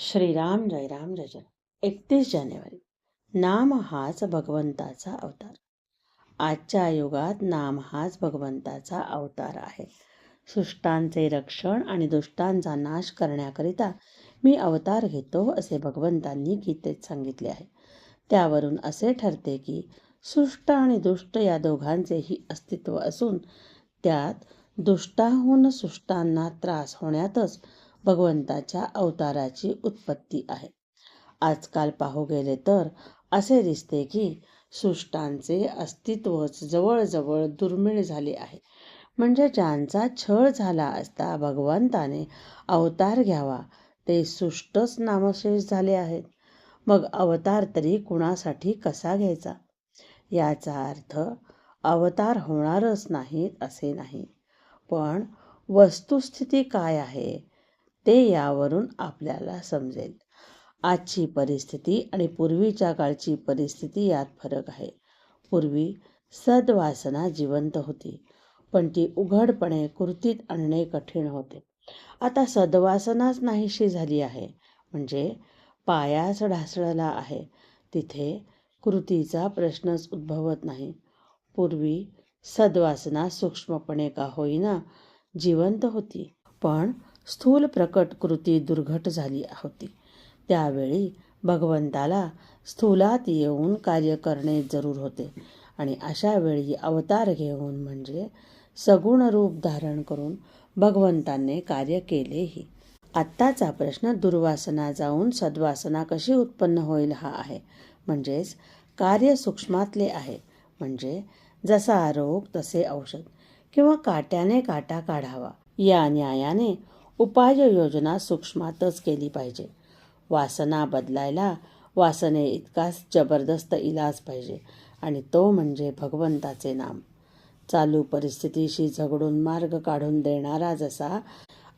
श्रीराम जय राम जय जय. एकतीस जानेवारी. नाम हाच भगवंताचा अवतार. आजच्या युगात नाम हाच भगवंताचा अवतार आहे. सृष्टांचे रक्षण आणि दुष्टांचा नाश करण्याकरिता मी अवतार घेतो असे भगवंतांनी गीतेत सांगितले आहे. त्यावरून असे ठरते की सृष्ट आणि दुष्ट या दोघांचेही अस्तित्व असून त्यात दुष्टाहून सृष्टांना त्रास होण्यातच भगवंताच्या अवताराची उत्पत्ती आहे. आजकाल पाहू गेले तर असे दिसते की सृष्टांचे अस्तित्वच जवळजवळ दुर्मिळ झाले आहे. म्हणजे ज्यांचा छळ झाला असता भगवंताने अवतार घ्यावा ते सृष्टच नामशेष झाले आहेत. मग अवतार तरी कुणासाठी कसा घ्यायचा? याचा अर्थ अवतार होणारच नाहीत असे नाही. पण वस्तुस्थिती काय आहे? ते यावरून आपल्याला समजेल. आजची परिस्थिती आणि पूर्वीच्या काळची परिस्थिती यात फरक आहे. पूर्वी सद्वासना जिवंत होती पण ती उघडपणे कृतीत आणणे कठीण होते. आता सद्वासनाच नाहीशी झाली आहे म्हणजे पायाच ढासळला आहे. तिथे कृतीचा प्रश्नच उद्भवत नाही. पूर्वी सद्वासना सूक्ष्मपणे का होईना जिवंत होती पण स्थूल प्रकट कृती दुर्घट झाली होती. त्यावेळी भगवंताला स्थूलात येऊन कार्य करणे जरूर होते आणि अशा वेळी अवतार घेऊन म्हणजे सगुण रूप धारण करून भगवंतांनी कार्य केलेही. आत्ताचा प्रश्न दुर्वासना जाऊन सद्वासना कशी उत्पन्न होईल हा आहे. म्हणजेच कार्य सूक्ष्मातले आहे. म्हणजे जसा रोग तसे औषध किंवा काट्याने काटा काढावा. या न्यायाने उपाययोजना सूक्ष्मातच केली पाहिजे. वासना बदलायला वासने इतकाच जबरदस्त इलाज पाहिजे आणि तो म्हणजे भगवंताचे नाम. चालू परिस्थितीशी झगडून मार्ग काढून देणारा जसा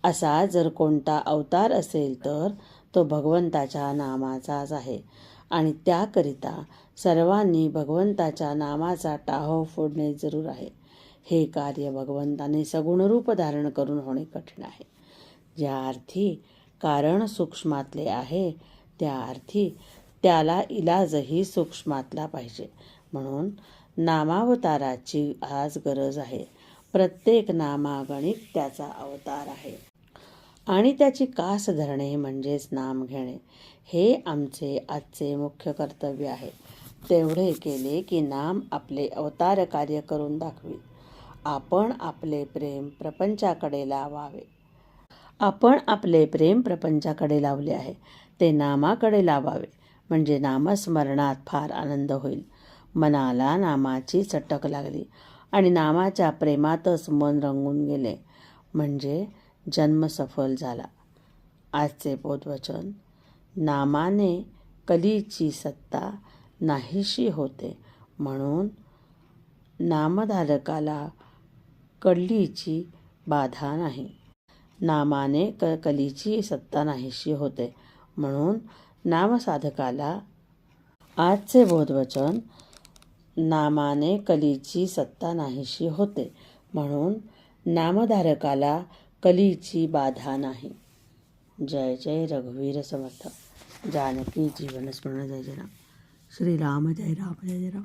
असा जर कोणता अवतार असेल तर तो भगवंताच्या नामाचाच आहे आणि त्याकरिता सर्वांनी भगवंताच्या नामाचा टाहो फोडणे जरूर आहे. हे कार्य भगवंताने सगुण रूप धारण करून होणे कठीण आहे. ज्या अर्थी कारण सूक्ष्मातले आहे त्या अर्थी त्याला इलाजही सूक्ष्मातला पाहिजे. म्हणून नामावताराची आज गरज आहे. प्रत्येक नामागणित त्याचा अवतार आहे. आणि त्याची कास धरणे म्हणजेच नाम घेणे हे आमचे आजचे मुख्य कर्तव्य आहे. तेवढे केले की नाम आपले अवतार कार्य करून दाखवी. आपण आपले प्रेम प्रपंचाकडे लावावे. आपण आपले प्रेम प्रपंचाकडे लावले आहे. ते नामाकडे लावावे. म्हणजे नामस्मरणात फार आनंद होईल. मनाला नामाची चटक लागली आणि नामाच्या प्रेमातच मन रंगून गेले. म्हणजे जन्म सफल झाला. आजचे बोधवचन नामाने कलीची सत्ता नाहीशी होते. म्हणून नामधारकाला कल्लीची बाधा नाही. नामाने क कलीची सत्ता नाहीशी होते. म्हणून नामसाधकाला आजचे बोधवचन नामाने कलीची सत्ता नाहीशी होते. म्हणून नामधारकाला कलीची बाधा नाही. जय जय रघुवीर समर्थ. जानकी जीवनस्मरण जय जय राम. श्रीराम जय राम जय जय राम.